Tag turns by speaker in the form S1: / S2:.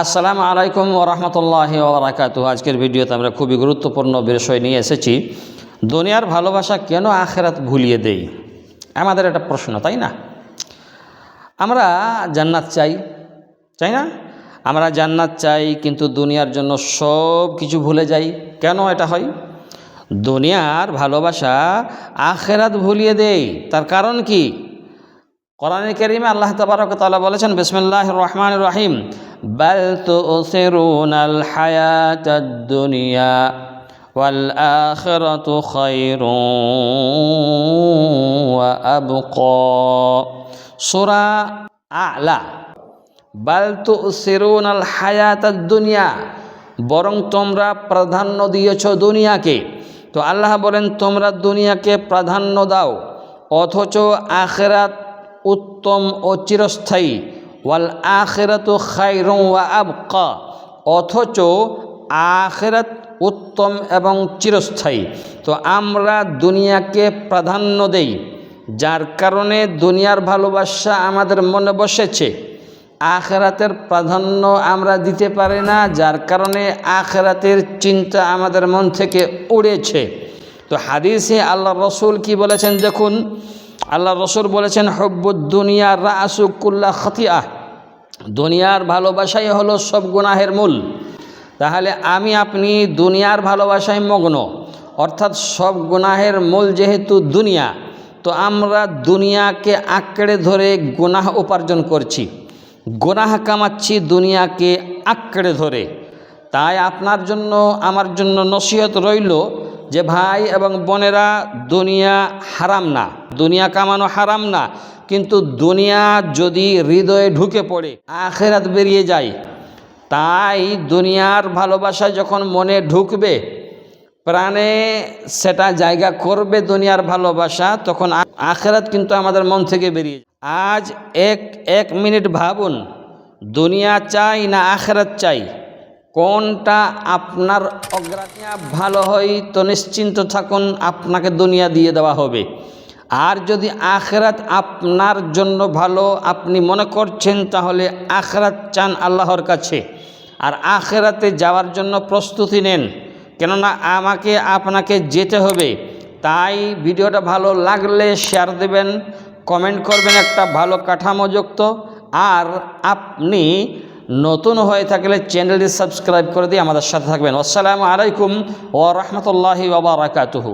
S1: আসসালামু আলাইকুম ওরহমতুল্লাহ ওবরাকাতু আজকের ভিডিওতে আমরা খুবই গুরুত্বপূর্ণ বিষয় নিয়ে এসেছি, দুনিয়ার ভালোবাসা কেন আখেরাত ভুলিয়ে দেই? আমাদের একটা প্রশ্ন, তাই না? আমরা জান্নাত চাই চাই না? আমরা জান্নাত চাই, কিন্তু দুনিয়ার জন্য সব কিছু ভুলে যাই। কেন এটা হয়? দুনিয়ার ভালোবাসা আখেরাত ভুলিয়ে দেই। তার কারণ কি? কোরআন করিমে আল্লাহ তবারক তালা বলেছেন বিসমিল্লাহ রহমান রহিম। বাল তুসিরুনাল হায়াতাদ দুনিয়া ওয়াল আখিরাতু খায়রুন ওয়া আবকা। সূরা আ'লা। বাল তুসিরুনাল হায়াতাদ দুনিয়া, বরং তোমরা প্রাধান্য দিয়েছ দুনিয়াকে। তো আল্লাহ বলেন, তোমরা দুনিয়াকে প্রাধান্য দাও, অথচ আখেরাত উত্তম ও চিরস্থায়ী। ওয়াল আখেরাত খাইরুম ওয়া আবকা। অথচ আখেরাত উত্তম এবং চিরস্থায়ী। তো আমরা দুনিয়াকে প্রাধান্য দেই, যার কারণে দুনিয়ার ভালোবাসা আমাদের মনে বসেছে। আখেরাতের প্রাধান্য আমরা দিতে পারি না, যার কারণে আখেরাতের চিন্তা আমাদের মন থেকে উড়েছে। তো হাদিসে আল্লাহ রসুল কি বলেছেন দেখুন আল্লাহ রসুল বলেছেন, হব্বুদ দুনিয়ার রাসুকুল্লা খতিয়া দুনিয়ার ভালোবাসাই হলো সব গুনাহের মূল। তাহলে আমি, আপনি দুনিয়ার ভালোবাসায় মগ্ন, অর্থাৎ সব গুনাহের মূল যেহেতু দুনিয়া, তো আমরা দুনিয়াকে আঁকড়ে ধরে গুনাহ উপার্জন করছি। গুনাহ কামাচ্ছি দুনিয়াকে আঁকড়ে ধরে। তাই আপনার জন্য, আমার জন্য নসিহত রইল যে ভাই এবং বোনেরা দুনিয়া হারাম না, দুনিয়া কামানো হারাম না, কিন্তু দুনিয়া যদি হৃদয়ে ঢুকে পড়ে, আখেরাত বেরিয়ে যায়, তাই দুনিয়ার ভালোবাসা যখন মনে ঢুকবে, প্রাণে সেটা জায়গা করবে দুনিয়ার ভালোবাসা, তখন আখেরাত কিন্তু আমাদের মন থেকে বেরিয়ে যায়। আজ এক এক মিনিট ভাবুন, দুনিয়া চাই না আখেরাত চাই? কোনটা আপনার অগ্রাধিয়া ভালো হয় তো নিশ্চিন্ত থাকুন, আপনাকে দুনিয়া দিয়ে দেওয়া হবে। আর যদি আখেরাত আপনার জন্য ভালো, আপনি মনে করছেন তাহলে আখরাত চান আল্লাহর কাছে। আর আখেরাতে যাওয়ার জন্য প্রস্তুতি নেন, কেননা আমাকে, আপনাকে যেতে হবে। তাই ভিডিওটা ভালো লাগলে শেয়ার দেবেন কমেন্ট করবেন, একটা ভালো কাঠামোযুক্ত। আর আপনি নতুন হয়ে থাকলে চ্যানেলটি সাবস্ক্রাইব করে দিয়ে আমাদের সাথে থাকবেন। আসসালামু আলাইকুম ও রহমতুল্লাহি ওবরাকাতুহু